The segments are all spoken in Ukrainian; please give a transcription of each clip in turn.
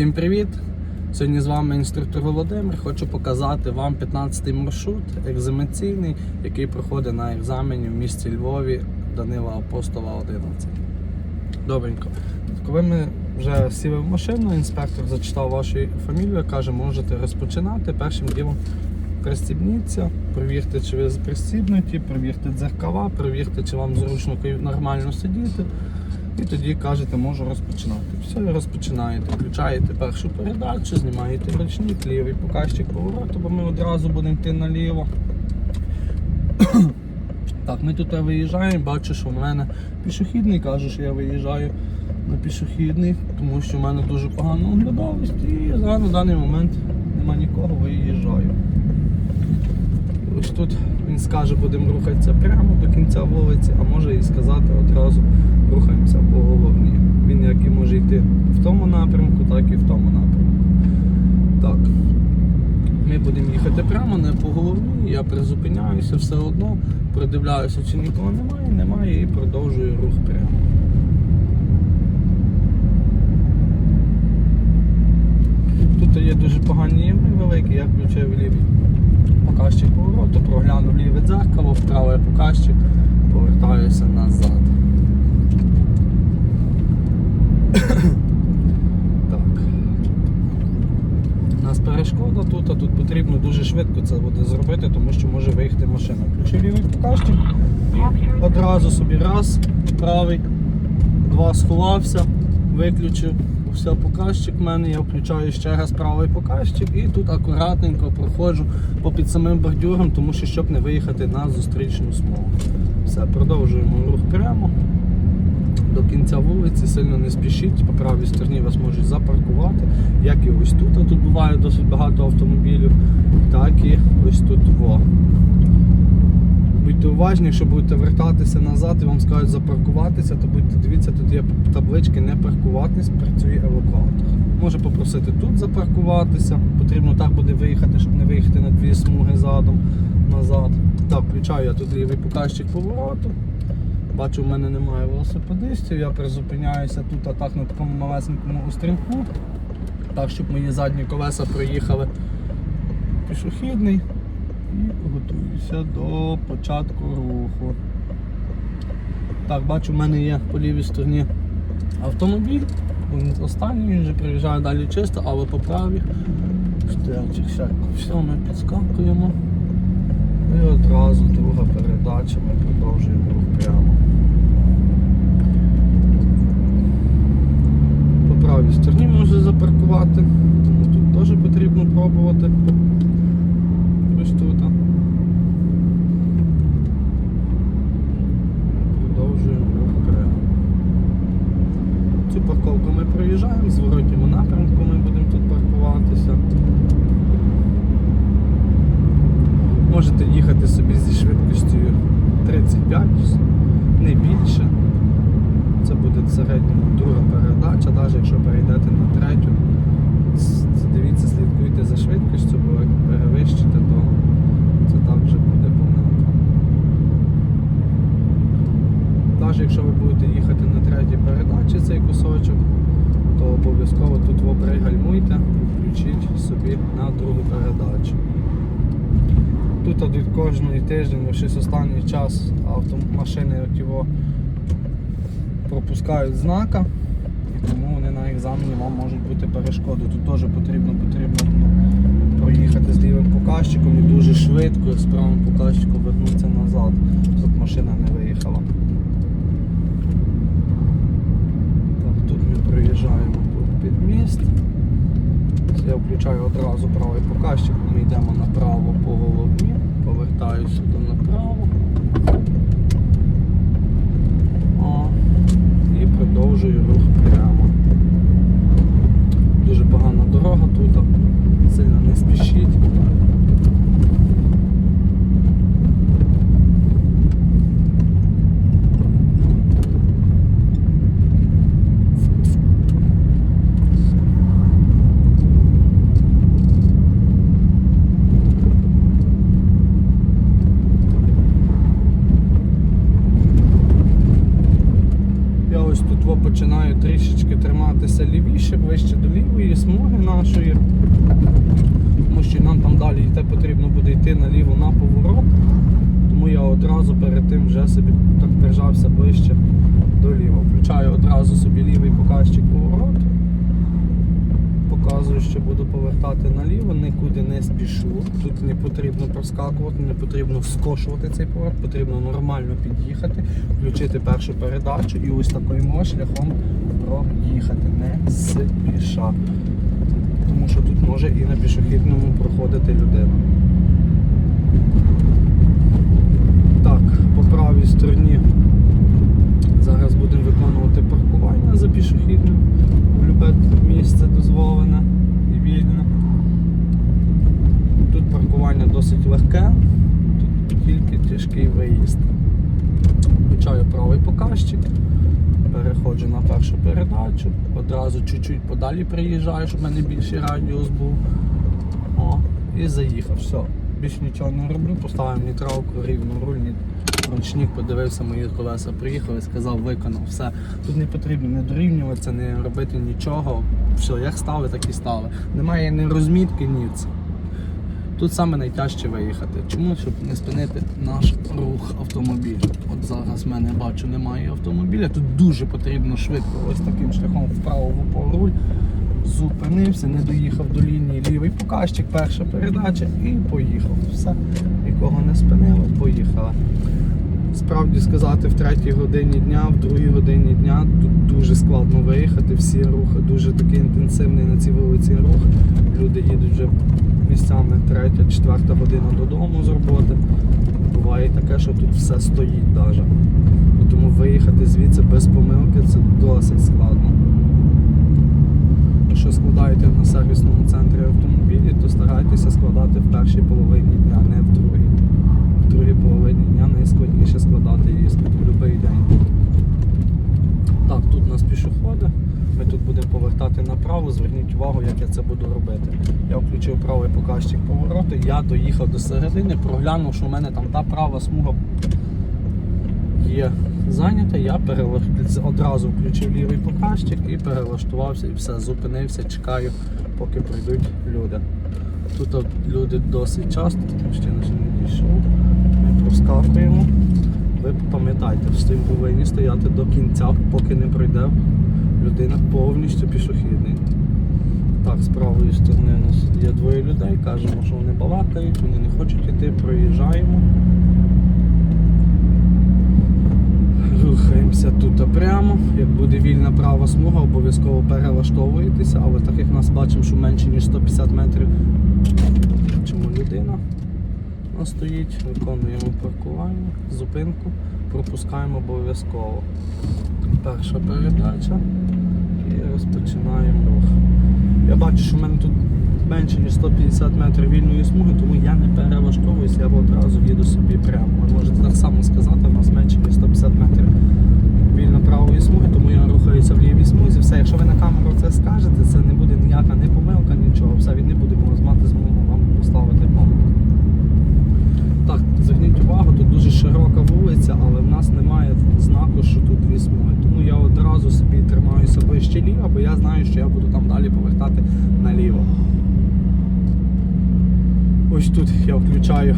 Всім привіт! Сьогодні з вами інструктор Володимир. Хочу показати вам 15-й маршрут екзаменційний, який проходить на екзамені в місті Львові Данила Апостола 11. Добренько. Коли ми вже сіли в машину, інспектор зачитав вашу фамілію, каже, можете розпочинати. Першим ділом пристібніться, перевірте, чи ви пристібнуті, перевірте дзеркала, перевірте, чи вам зручно нормально сидіти. І тоді кажете, можу розпочинати. Все, розпочинаєте. Включаєте першу передачу, знімаєте ручник, лівий показчик повороту, бо ми одразу будемо йти наліво. Так, ми тут виїжджаємо, бачу, що в мене пішохідний каже, що я виїжджаю на пішохідний, тому що в мене дуже погана оглядовість і зараз на даний момент нема нікого, виїжджаю. Ось тут він скаже, будемо рухатися прямо до кінця вулиці, а може і сказати одразу рухаємося по головній. Він як і може йти в тому напрямку, так і в тому напрямку. Так. Ми будемо їхати прямо, не по головній, я призупиняюся все одно, продивляюся, чи нікого немає, немає і продовжую рух прямо. Тут є дуже погані ями великі, я включаю лівий показчик повороту, проглянув ліве дзеркало, вправий показчик, повертаюся назад. так. У нас перешкода тут, а тут потрібно дуже швидко це буде зробити, тому що може виїхати машина. Включив лівий показчик одразу собі раз, правий, два сховався, виключив. Все, показчик в мене, я включаю ще раз правий показчик і тут акуратненько проходжу попід самим бордюром, тому що щоб не виїхати на зустрічну смугу. Все, продовжуємо рух прямо до кінця вулиці, сильно не спішіть, по правій стороні вас можуть запаркувати, як і ось тут. А тут буває досить багато автомобілів, так і ось тут во. Будьте уважні, якщо будете вертатися назад і вам скажуть запаркуватися, то будьте дивіться, тут є таблички не паркуватись, працює евакуатор. Може попросити тут запаркуватися, потрібно так буде виїхати, щоб не виїхати на дві смуги задом назад. Так, включаю я тут лівий показчик повороту. Бачу, в мене немає велосипедистів, я призупиняюся тут а так на такому малесенькому острімку, так, щоб мої задні колеса проїхали пішохідний і готуюся до початку руху. Так, бачу, в мене є по лівій стороні автомобіль. Останній, він вже приїжджає далі чисто, але по правій стоячих всяко. Все, ми підскакуємо. І одразу друга передача, ми продовжуємо рух прямо. По правій стороні можна запаркувати, тому тут теж потрібно пробувати. Ось тут. Продовжуємо рух прямо. Цю парковку ми проїжджаємо, в зворотньому напрямку ми будемо тут паркуватися. Можете їхати собі зі швидкістю 35, не більше. Це буде в середньому друга передача, навіть якщо перейдете на третю, с- дивіться, слідкуйте за швидкістю, бо як перевищите, то це також буде помилка. Навіть якщо ви будете їхати на третій передачі цей кусочок, то обов'язково тут ви пригальмуйте і включіть собі на другу. Тут від кожної тиждень, щось останній час автомашини от його пропускають знака, і тому вони на екзамені вам можуть бути перешкоди. Тут теж потрібно, потрібно проїхати з лівим показчиком і дуже швидко з правим показчиком вернутися назад, щоб машина не виїхала. Так, тут ми проїжджаємо під міст. Я включаю одразу правий показчик, ми йдемо направо по голові, повертаю сюди направо. О, і продовжую рух прямо. Дуже погана дорога тут, сильно не спішіть. Я ось тут во починаю трішечки лівої смуги нашої. Тому що нам там далі йти потрібно буде йти наліво на поворот. Тому я одразу перед тим вже собі так прижався ближче до ліва. Включаю одразу собі лівий показчик повороту. Показую, що буду повертати наліво, нікуди не спішу. Тут не потрібно проскакувати, не потрібно скошувати цей поворот, потрібно нормально під'їхати, включити першу передачу і ось таким шляхом проїхати, не спіша. Тому що тут може і на пішохідному проходити людина. Так, по правій стороні зараз будемо виконувати паркування за пішохідним. В любе місце дозволене і вільне. Тут паркування досить легке, тут тільки тяжкий виїзд. Включаю правий показчик, переходжу на першу одразу чуть-чуть подалі приїжджаю, щоб в мене більший радіус був. О, і заїхав. Все. Більш нічого не роблю, поставив нейтралку, рівно руль, ручник, подивився, мої колеса приїхали, сказав, виконав. Все. Тут не потрібно не дорівнюватися, не робити нічого. Все, як стали, так і стали. Немає ні розмітки, ніц. Тут саме найтяжче виїхати. Чому? Щоб не спинити наш рух автомобіля. Зараз в мене бачу, немає автомобіля. Тут дуже потрібно швидко ось таким шляхом вправо в упор руль. Зупинився, не доїхав до лінії лівий показчик, перша передача і поїхав. Все, нікого не спинило, поїхали. Справді сказати, в третій годині дня, в другій годині дня тут дуже складно виїхати. Всі рухи дуже такий інтенсивний на цій вулиці рух. Люди їдуть вже місцями третя, четверта година додому з роботи. Буває таке, що тут все стоїть навіть. Тому виїхати звідси без помилки це досить складно. Якщо складаєте на сервісному центрі автомобілі, то старайтеся складати в першій половині дня, не в другій. В другій половині найскладніше складати іспит в будь-який день. Так, тут у нас пішоходи. Ми тут будемо повертати направо. Зверніть увагу, як я це буду робити. Я включив правий показчик повороту, я доїхав до середини, проглянув, що в мене там та права смуга є зайнята, я перелаш- одразу включив лівий показчик і перелаштувався і все, зупинився, чекаю, поки прийдуть люди. Тут люди досить часто, тут мужчина ще не дійшов. Ми проскакуємо. Ви пам'ятайте, що ви повинні стояти до кінця, поки не пройде людина повністю пішохідний. Так, з правої сторони у нас є двоє людей, кажемо, що вони балакають, вони не хочуть йти, проїжджаємо. Рухаємося тут прямо. Як буде вільна права смуга, обов'язково перелаштовуєтеся, але так як нас бачимо, що менше ніж 150 метрів, чому людина у стоїть, виконуємо паркування, зупинку, пропускаємо обов'язково. Перша передача і розпочинаємо рух. Я бачу, що в мене тут менше ніж 150 метрів вільної смуги, тому я не перелаштовуюся, я одразу їду собі прямо. Ви можете так само сказати, у нас менше ніж 150 метрів вільно правої смуги, тому я рухаюся в лівій смузі. Все, якщо ви на камеру це скажете, це не буде ніяка не помилка, нічого. Все, він не буде мати змогу вам поставити помилку. Так, зверніть увагу, тут дуже широка вулиця, але в нас немає знаку, що тут дві смуги. Тому я одразу собі тримаюся ближче ліва, бо я знаю, що я буду там далі повертати наліво. Ось тут я включаю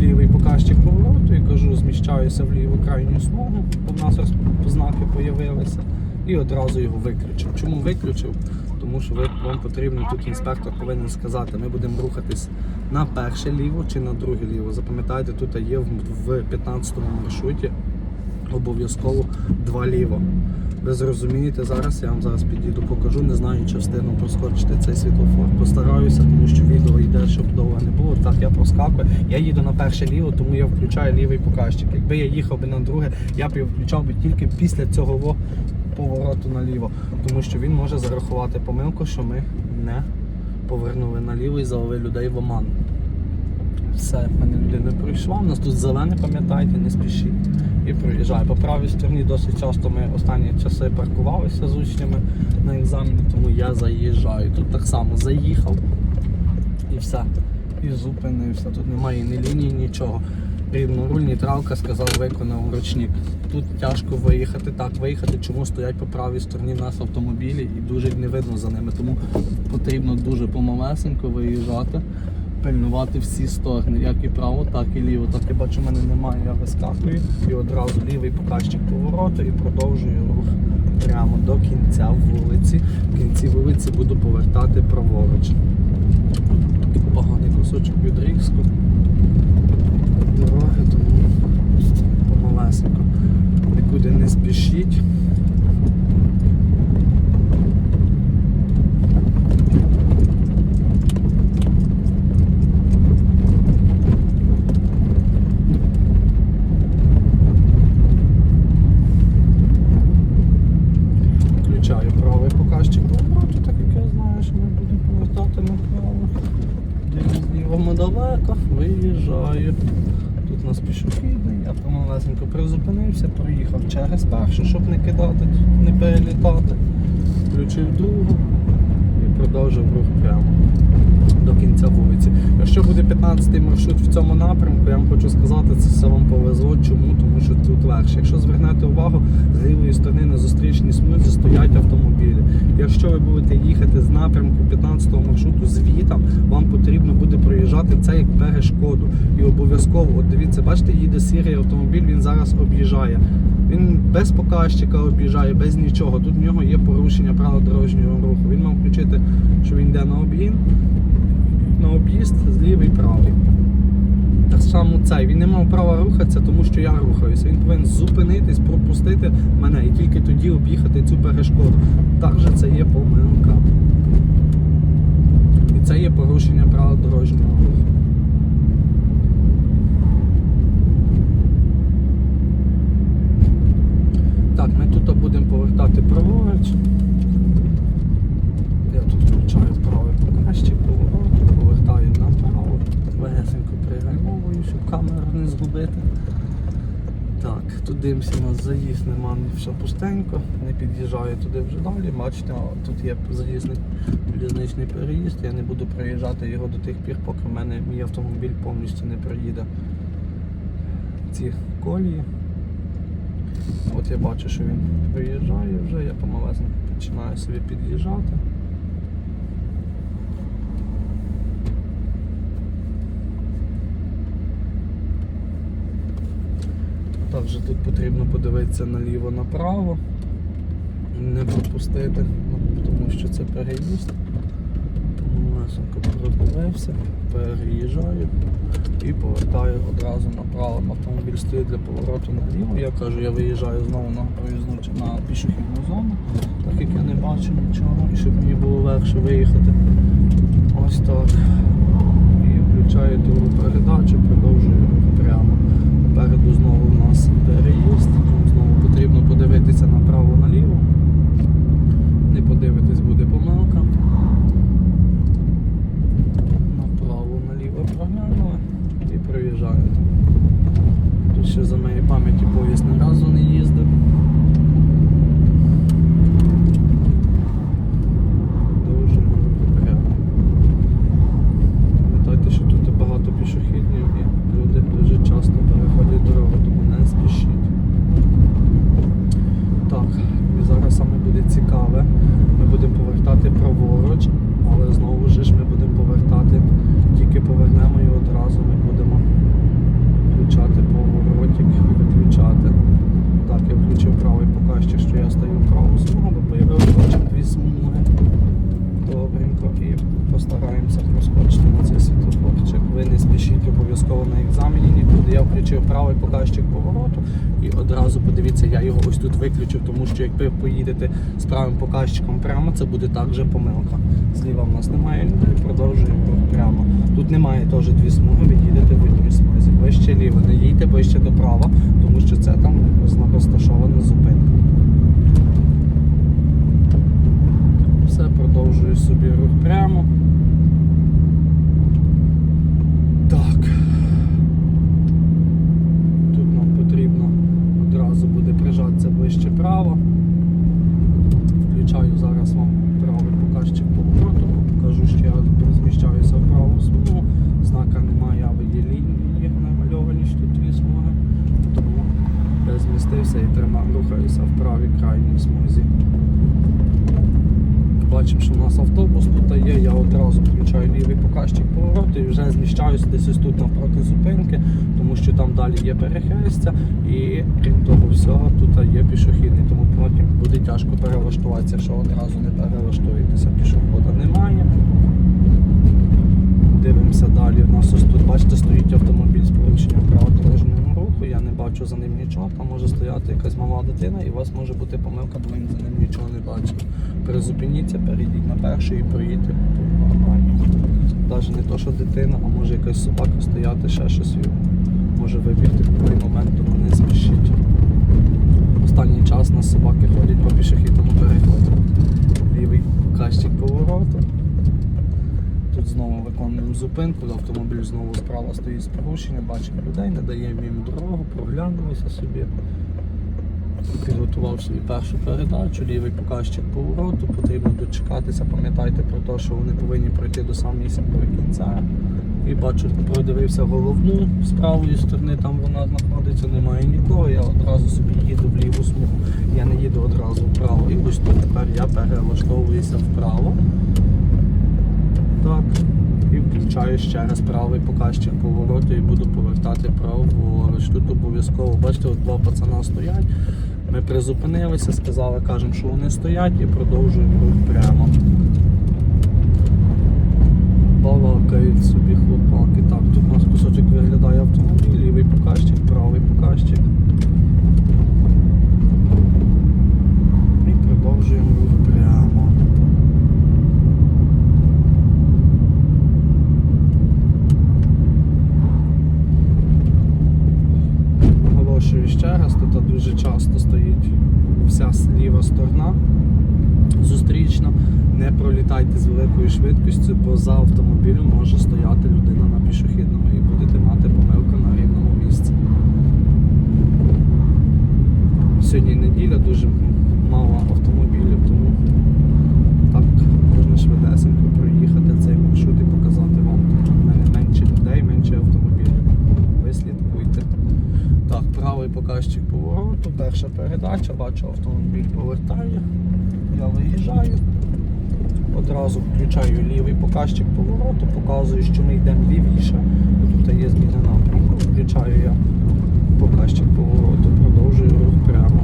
лівий показчик повороту і кажу, зміщаюся в ліву крайню смугу, бо в нас роз- знаки з'явилися, і одразу його виключив. Чому виключив? Тому що ви, вам потрібно тут інспектор повинен сказати, ми будемо рухатись на перше ліво чи на друге ліво. Запам'ятайте, тут є в, в 15-му маршруті обов'язково два ліво. Ви зрозумієте зараз, я вам зараз підійду, покажу, не знаю, чи встигну проскочити цей світлофор. Постараюся, тому що відео йде, щоб довго не було. Так, я проскакую. Я їду на перше ліво, тому я включаю лівий показчик. Якби я їхав би на друге, я б його включав би тільки після цього во- повороту наліво, тому що він може зарахувати помилку, що ми не повернули наліво і завели людей в оман. Все, в мене людина пройшла. У нас тут зелене, пам'ятайте, не спішіть. І проїжджає. По правій стороні досить часто ми останні часи паркувалися з учнями на екзамені, тому я заїжджаю. Тут так само заїхав і все. І зупинився. Тут немає ні лінії, нічого. Рівноруль, нейтралка, сказав, виконав ручник. Тут тяжко виїхати. Так, виїхати, чому стоять по правій стороні в нас автомобілі і дуже не видно за ними. Тому потрібно дуже помалесенько виїжджати, пильнувати всі сторони, як і право, так і ліво. Так я бачу, в мене немає, я вискакую. І одразу лівий показчик повороту і продовжую рух прямо до кінця вулиці. В кінці вулиці буду повертати праворуч. Поганий кусочок від Рікску дороги, тому помалесенько. Нікуди не спішіть. Включаю правий показчик повороту, так як я знаю, що ми будемо повертати направо. Дивлюсь зліво виїжджаю. Тут у нас пішохідний, я помалесенько призупинився, проїхав через першу, щоб не кидати, не перелітати. Включив другу і продовжив рух прямо до кінця вулиці. Якщо буде 15-й маршрут в цьому напрямку, я вам хочу сказати, це все вам повезло. Чому? Тому що тут легше. Якщо звернете увагу, з лівої сторони на зустрічній смузі стоять автомобілі. Якщо ви будете їхати з напрямку 15-го маршруту звітом, вам потрібно буде проїжджати це як перешкоду. І обов'язково, от дивіться, бачите, їде сірий автомобіль, він зараз об'їжджає. Він без показчика об'їжджає, без нічого. Тут в нього є порушення правил дорожнього руху. Він мав включити, що він йде на обгін, на об'їзд з лівий правий. Так само цей. Він не мав права рухатися, тому що я рухаюся. Він повинен зупинитись, пропустити мене і тільки тоді об'їхати цю перешкоду. Також це є помилка. І це є порушення правил дорожнього руху. Так, ми тут будемо повертати праворуч. Я тут включаю правий показчик повороту, повертаю направо, легесенько пригальмовую, щоб камеру не згубити. Так, тут дивимося, у нас заїзд нема, все пустенько, не під'їжджаю туди вже далі. Бачите, тут є залізний залізничний переїзд, я не буду проїжджати його до тих пір, поки в мене мій автомобіль повністю не проїде ці колії. От я бачу, що він приїжджає вже, я помалесенько починаю собі під'їжджати. Також тут потрібно подивитися наліво-направо, не пропустити, ну, тому що це переїзд. Помалесенько продивився, переїжджаю і повертаю одразу направо. Автомобіль стоїть для повороту наліво. Я кажу, я виїжджаю знову на проїзну на пішохідну зону, так як я не бачу нічого, і щоб мені було легше виїхати. Ось так. І включаю другу передачу, продовжую. Попереду знову у нас переїзд. Знову потрібно подивитися направо-наліво. Не подивитись буде помилка. Направо наліво проглянули і проїжджаємо. Тут ще за моєю пам'яті поїзд не разу не їздив. Дуже прямо. Пам'ятайте, що тут багато пішохідів і люди дуже часто переходять дорогу, тому не спішіть. Так, і зараз саме буде цікаве. Ми будемо повертати праворуч, але знову ж ми будемо повертати, тільки повернемо і одразу ми будемо включати поворотик і виключати. Так, я включив правий показчик, що я стою в праву смугу, бо появилися бачимо дві смуги. Добренько і постараємося проскочити на цей світлофорчик. Ви не спішіть обов'язково на екзамені нікуди. Я включив правий показчик повороту і одразу подивіться, я його ось тут виключив, тому що як ви поїдете з правим показчиком прямо, це буде також помилка. Зліва в нас немає людей, продовжуємо рух прямо. Тут немає теж дві смуги, ви їдете в одній смузі. Вище ліво, не їдьте вище до права, тому що це там розташована зупинка. Все, продовжую собі рух прямо. Так. Тут нам потрібно одразу буде прижатися ближче право. Включаю зараз вам правий показчик повороту, покажу, що я розміщаюся в праву смугу. Знака немає, але є лінії намальовані, що тут дві смузі. Бачимо, що у нас автобус тут є, я одразу включаю лівий показчик повороту і вже зміщаюся десь тут навпроти зупинки, тому що там далі є перехрестя і крім того всього тут є пішохідний, тому потім буде тяжко перелаштуватися, якщо одразу не перелаштуєтеся, пішохода немає. Дивимося далі. У нас ось тут, бачите, стоїть автомобіль з порушенням дорожнього руху. Я не бачу за ним нічого. Там може стояти якась мала дитина і у вас може бути помилка, бо він за ним нічого не бачить. Призупиніться, перейдіть на перший і проїдьте по нормальній. Навіть не то, що дитина, а може якась собака стояти, ще щось може вибігти в той момент, тому не спішіть. Останній час на собаки ходять по пішохідному переході. Лівий показчик повороту. Тут знову виконуємо зупинку, автомобіль знову справа стоїть з порушенням, бачимо людей, не даємо їм дорогу, проглянулися собі. Підготував собі першу передачу, лівий показчик повороту, потрібно дочекатися, пам'ятайте про те, що вони повинні пройти до самісінького кінця. І бачу, продивився головну з правої сторони, там вона знаходиться, немає нікого. Я одразу собі їду в ліву смугу. Я не їду одразу вправо. І ось тут тепер я перелаштовуюся вправо. Так. І включаю ще раз правий показчик повороту і буду повертати праворуч. Тут обов'язково, бачите, от два пацана стоять. Ми призупинилися, сказали, кажемо, що вони стоять і продовжуємо рух прямо. Балакають собі хлопаки. Так, тут у нас кусочок виглядає автомобіль, лівий показчик, правий показчик. І продовжуємо рух прямо. Наголошую ще раз, тут дуже часто стоїть вся ліва сторона зустрічна. Не пролітайте з великою швидкістю, бо за автомобілем може стояти людина на пішохідному і будете мати помилку на рівному місці. Сьогодні неділя, дуже мало автомобілів, тому так можна швидесенько проїхати цей маршрут і показати вам. Тут в мене менше людей, менше автомобілів. Ви слідкуйте. Так, правий показчик повороту, перша передача, бачу автомобіль повертає. Я виїжджаю. Одразу включаю лівий показчик повороту, показую, що ми йдемо лівіше. Тут є зміна напрямку. Включаю я показчик повороту, продовжую рух прямо.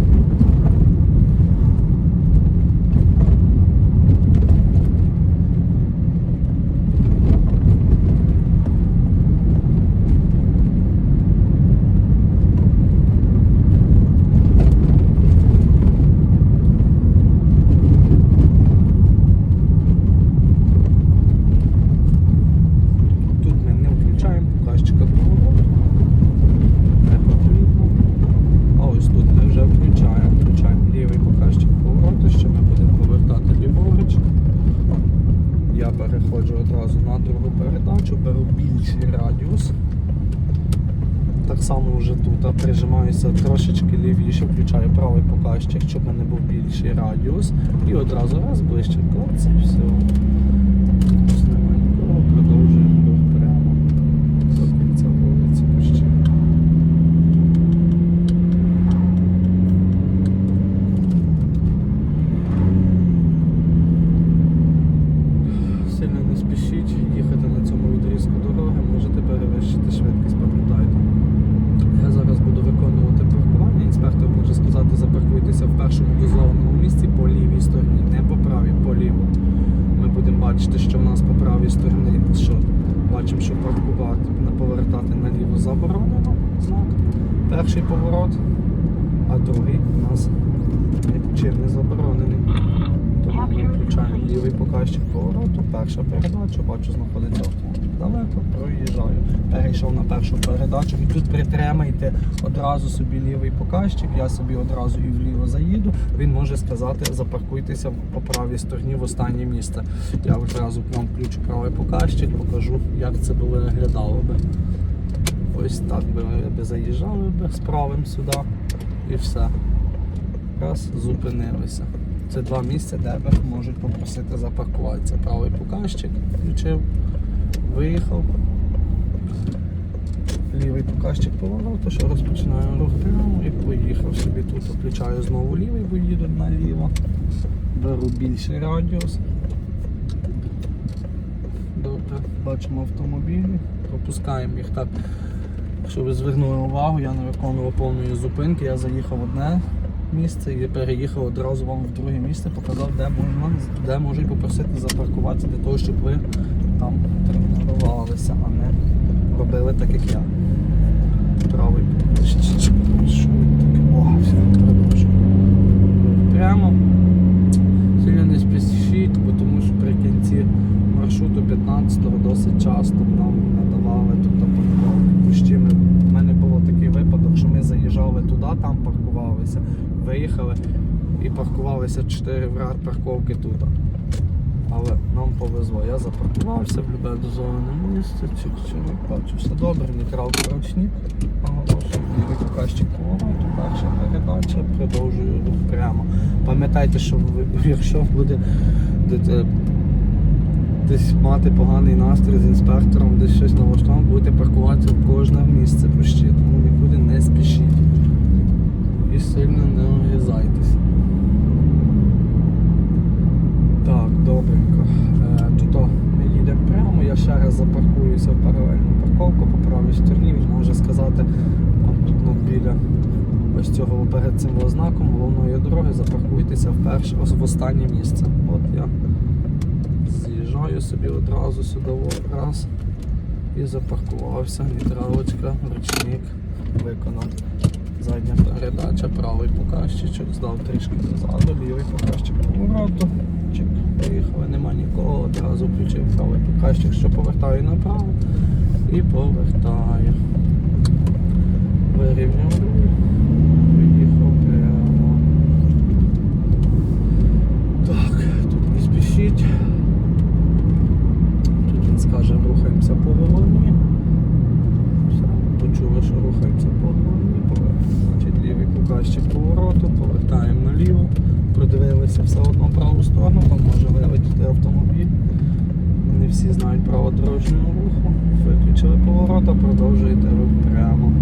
Тут ми не включаємо показчика повороту. Не потрібно. А ось тут ми вже включаємо. Включаємо лівий показчик повороту, що ми будемо повертати ліворуч. Я переходжу одразу на другу передачу, беру більший радіус. Так само вже тут а, прижимаюся трошечки лівіше, включаю правий показчик, щоб в мене був більший радіус. І одразу раз ближче клац і все. Тут немає нікого, продовжуємо рух прямо. До кінця вулиці почти. Сильно не спішіть їхати на цьому відрізку дороги, можете перевищити швидкість, пам'ятайте. Я зараз буду виконувати паркування. Інспектор може сказати, запаркуйтеся в першому дозованому місці по лівій стороні, не по правій, по ліву. Ми будемо бачити, що в нас по правій стороні, що бачимо, що паркувати, не повертати наліво заборонено. Знак. Перший поворот, а другий у нас нічим не заборонений. Тому ми включаємо лівий показчик повороту, перша передача, бачу, знаходиться автомобіль далеко, проїжджаю. Перейшов на першу передачу і тут притримайте одразу собі лівий показчик, я собі одразу і вліво заїду. Він може сказати, запаркуйтеся по правій стороні в останнє місце. Я одразу к вам включу правий показчик, покажу, як це би виглядало би. Ось так би би заїжджали би з правим сюди і все. Раз, зупинилися. Це два місця, де можуть попросити запаркуватися. Правий показчик включив, виїхав. Лівий показчик повороту, що розпочинаю рух прямо і поїхав собі тут. Включаю знову лівий, бо їду наліво. Беру більший радіус. Добре, бачимо автомобілі, пропускаємо їх так. Щоб ви звернули увагу, я не виконував повної зупинки, я заїхав в одне місце і переїхав одразу вам в друге місце, показав, де можна, де можуть попросити запаркуватися для того, щоб ви там тренувалися, а не робили так, як я. Правий що таке? О, все, продовжую. Прямо. Сильно не спішіть, бо тому що при кінці маршруту 15-го досить часто нам надавали тут парковки. Ми, мене було такий випадок, що ми заїжджали туди, там паркувалися, виїхали і паркувалися 4 в ряд парковки тут. Повезло. Я запаркувався в любе дозволене місце, чик-чик, бачу, все добре, нейтралка ручник, оголошую, лівий показчик повороту, перша передача, продовжую рух прямо. Пам'ятайте, що якщо буде де- десь мати поганий настрій з інспектором, десь щось налаштовано, будете паркуватися в кожне місце пущі, тому нікуди не спішіть. І сильно не огрізайтеся. Так, добренько. Е, Тут о, ми їдемо прямо, я ще раз запаркуюся в паралельну парковку по правій стороні, він може сказати, от тут ну, біля ось цього перед цим знаком головної дороги запаркуйтеся в перше, в останнє місце. От я з'їжджаю собі одразу сюди, раз, і запаркувався, нейтралочка, ручник виконав. Задня передача, правий показчичок, здав трішки дозаду, лівий показчик повороту. Поїхали, нема нікого, одразу включив правий показчик, що повертаю направо і повертаю. Вирівняв поїхав прямо. Так, тут не спішіть. Тут він скаже, рухаємося по головні. Почули, що рухаємося по головні, значить лівий показчик повороту, продивилися все одно в праву сторону, там може вилетіти автомобіль. Не всі знають право дорожнього руху. Виключили поворота, продовжуєте рух прямо.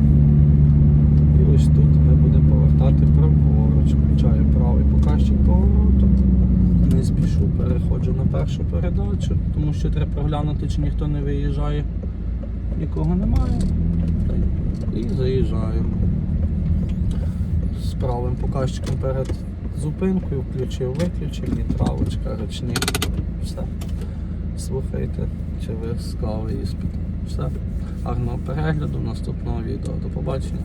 І ось тут ми будемо повертати праворуч. Включаю правий показчик повороту. Не спішу, переходжу на першу передачу, тому що треба проглянути, чи ніхто не виїжджає. Нікого немає. І заїжджаю. З правим показчиком перед зупинкою включив, виключив, нейтралочка, ручник. Все. Слухайте, чи ви склали іспит. Все. Гарного перегляду, наступного відео. До побачення.